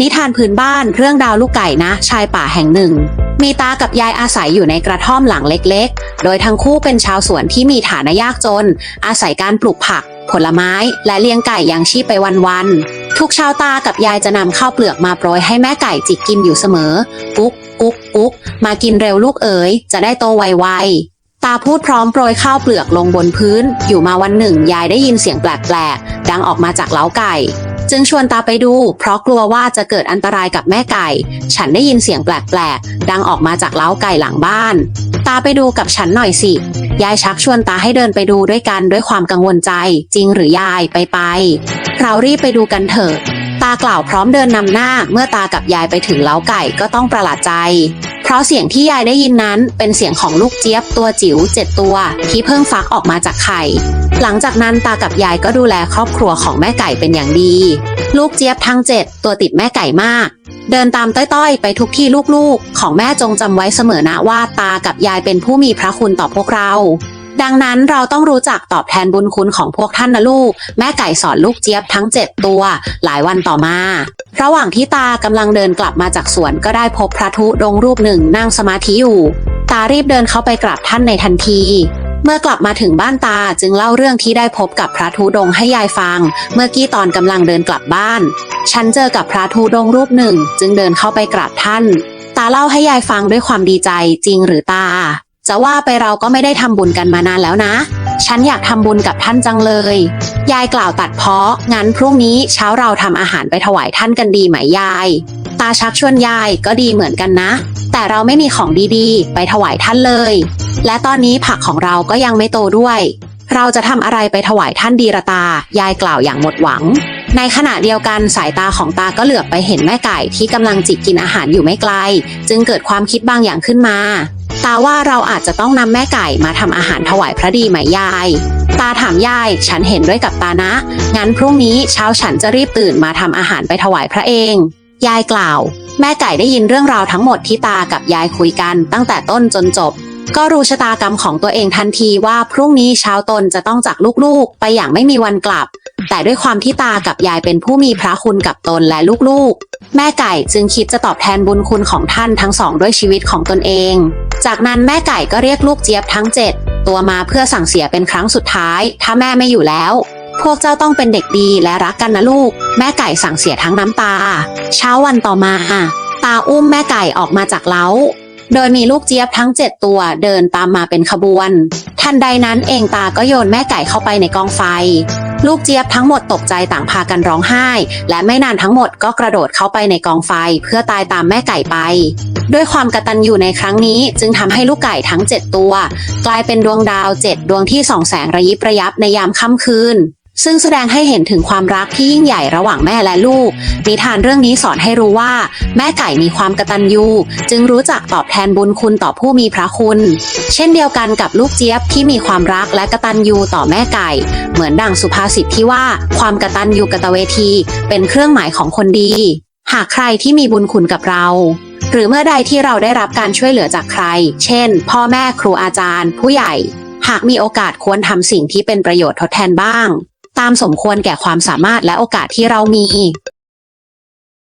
นิทานพื้นบ้านเรื่องดาวลูกไก่นะ ชายป่าแห่งหนึ่ง มีตากับยายอาศัยอยู่ในกระท่อมหลังเล็กๆ โดยทั้งคู่เป็นชาวสวนที่มีฐานะยากจน อาศัยการปลูกผัก ผลไม้ และเลี้ยงไก่ยังชีพไปวันๆทุกเช้าตากับยายจะนำข้าวเปลือกมาโปรยให้แม่ไก่จิกกินอยู่เสมอ กุ๊กกุ๊กกุ๊กมากินเร็วลูกเอ๋ยจะได้โตไวๆตาพูดพร้อมโปรยข้าวเปลือกลงบนพื้น อยู่มาวันหนึ่ง ยายได้ยินเสียงแปลกๆ ดังออกมาจากเล้าไก่ จึงชวนตาไปดู เพราะกลัวว่าจะเกิดอันตรายกับแม่ไก่ ฉันได้ยินเสียงแปลกๆ ดังออกมาจากเล้าไก่หลังบ้าน ตาไปดูกับฉันหน่อยสิ ยายชักชวนตาให้เดินไปดูด้วยกันด้วยความกังวลใจ จริงหรือยายไปไป เรารีบไปดูกันเถิดตากล่าวพร้อมเดินนำหน้า เมื่อตากับยายไปถึงเล้าไก่ก็ต้องประหลาดใจ เพราะเสียงที่ยายได้ยินนั้นเป็นเสียงของลูกเจี๊ยบตัวจิ๋วเจ็ดตัวที่เพิ่งฟักออกมาจากไข่ หลังจากนั้นตากับยายก็ดูแลครอบครัวของแม่ไก่เป็นอย่างดี ลูกเจี๊ยบทั้งเจ็ดตัวติดแม่ไก่มาก เดินตามต้อยๆ ไปทุกที่ลูกๆ ของแม่จงจำไว้เสมอนะว่าตากับยายเป็นผู้มีพระคุณต่อพวกเรา ดังนั้นเราต้องรู้จักตอบแทนบุญคุณของพวกท่านนะลูก แม่ไก่สอนลูกเจี๊ยบทั้ง 7 ตัว หลายวันต่อมา ระหว่างที่ตากำลังเดินกลับมาจากสวนก็ได้พบพระธุดงรูปหนึ่งนั่งสมาธิอยู่ ตารีบเดินเข้าไปกราบท่านในทันทีเมื่อกลับมาถึงบ้านตาจึงเล่าเรื่องที่ได้พบกับพระธุดงให้ยายฟัง เมื่อกี้ตอนกำลังเดินกลับบ้าน ฉันเจอกับพระธุดงรูปหนึ่ง จึงเดินเข้าไปกราบท่าน ตาเล่าให้ยายฟังด้วยความดีใจจริงหรือตา จะว่าไปเราก็ไม่ได้ทำบุญกันมานานแล้วนะ ฉันอยากทำบุญกับท่านจังเลย ยายกล่าวตัดเพาะ งั้นพรุ่งนี้เช้าเราทำอาหารไปถวายท่านกันดีไหมยาย ตาชักชวนยายก็ดีเหมือนกันนะ แต่เราไม่มีของดีๆ ไปถวายท่านเลย และตอนนี้ผักของเราก็ยังไม่โตด้วย เราจะทำอะไรไปถวายท่านดีละตา ยายกล่าวอย่างหมดหวัง ในขณะเดียวกันสายตาของตาก็เหลือบไปเห็นแม่ไก่ที่กำลังจิกกินอาหารอยู่ไม่ไกล จึงเกิดความคิดบางอย่างขึ้นมา ตาว่าเราอาจจะต้องนำแม่ไก่มาทำอาหารถวายพระดีไหมยาย ตาถามยาย ฉันเห็นด้วยกับตานะ งั้นพรุ่งนี้เช้าฉันจะรีบตื่นมาทำอาหารไปถวายพระเอง ยายกล่าว แม่ไก่ได้ยินเรื่องราวทั้งหมดที่ตากับยายคุยกัน ตั้งแต่ต้นจนจบ ก็รู้ชะตากรรมของตัวเองทันทีว่าพรุ่งนี้เช้าตนจะต้องจากลูกๆ ไปอย่างไม่มีวันกลับ แต่ด้วยความที่ตากับยายเป็นผู้มีพระคุณกับตนและลูกๆ แม่ไก่จึงคิดจะตอบแทนบุญคุณของท่านทั้งสองด้วยชีวิตของตนเอง จากนั้นแม่ไก่ก็เรียกลูกเจี๊ยบทั้งเจ็ดตัวมาเพื่อสั่งเสียเป็นครั้งสุดท้าย ถ้าแม่ไม่อยู่แล้ว พวกเจ้าต้องเป็นเด็กดีและรักกันนะลูก แม่ไก่สั่งเสียทั้งน้ำตา เช้าวันต่อมาตาอุ้มแม่ไก่ออกมาจากเล้า โดยมีลูกเจี๊ยบทั้ง 7 ตัวเดินตามมาเป็นขบวน ทันใดนั้นเองตาก็โยนแม่ไก่เข้าไปในกองไฟ ลูกเจี๊ยบทั้งหมดตกใจต่างพากันร้องไห้ และไม่นานทั้งหมดก็กระโดดเข้าไปในกองไฟเพื่อตายตามแม่ไก่ไป ด้วยความกระตัญญูในครั้งนี้จึงทำให้ลูกไก่ทั้ง 7 ตัว กลายเป็นดวงดาว 7 ดวงที่ส่องแสงระยิบระยับในยามค่ำคืน ซึ่งแสดงให้เห็นถึงความรักที่ยิ่งใหญ่ระหว่างแม่และลูก นิทานเรื่องนี้สอนให้รู้ว่า แม่ไก่มีความกตัญญูจึงรู้จักตอบแทนบุญคุณต่อผู้มีพระคุณ เช่นเดียวกันกับลูกเจี๊ยบที่มีความรักและกตัญญูต่อแม่ไก่ เหมือนดังสุภาษิตที่ว่า ความกตัญญูกตเวที เป็นเครื่องหมายของคนดี หากใครที่มีบุญคุณกับเรา หรือเมื่อใดที่เราได้รับการช่วยเหลือจากใคร เช่น พ่อแม่ครูอาจารย์ ผู้ใหญ่ หากมีโอกาสควรทำสิ่งที่เป็นประโยชน์ทดแทนบ้าง ตามสมควรแก่ความสามารถและโอกาสที่เรามี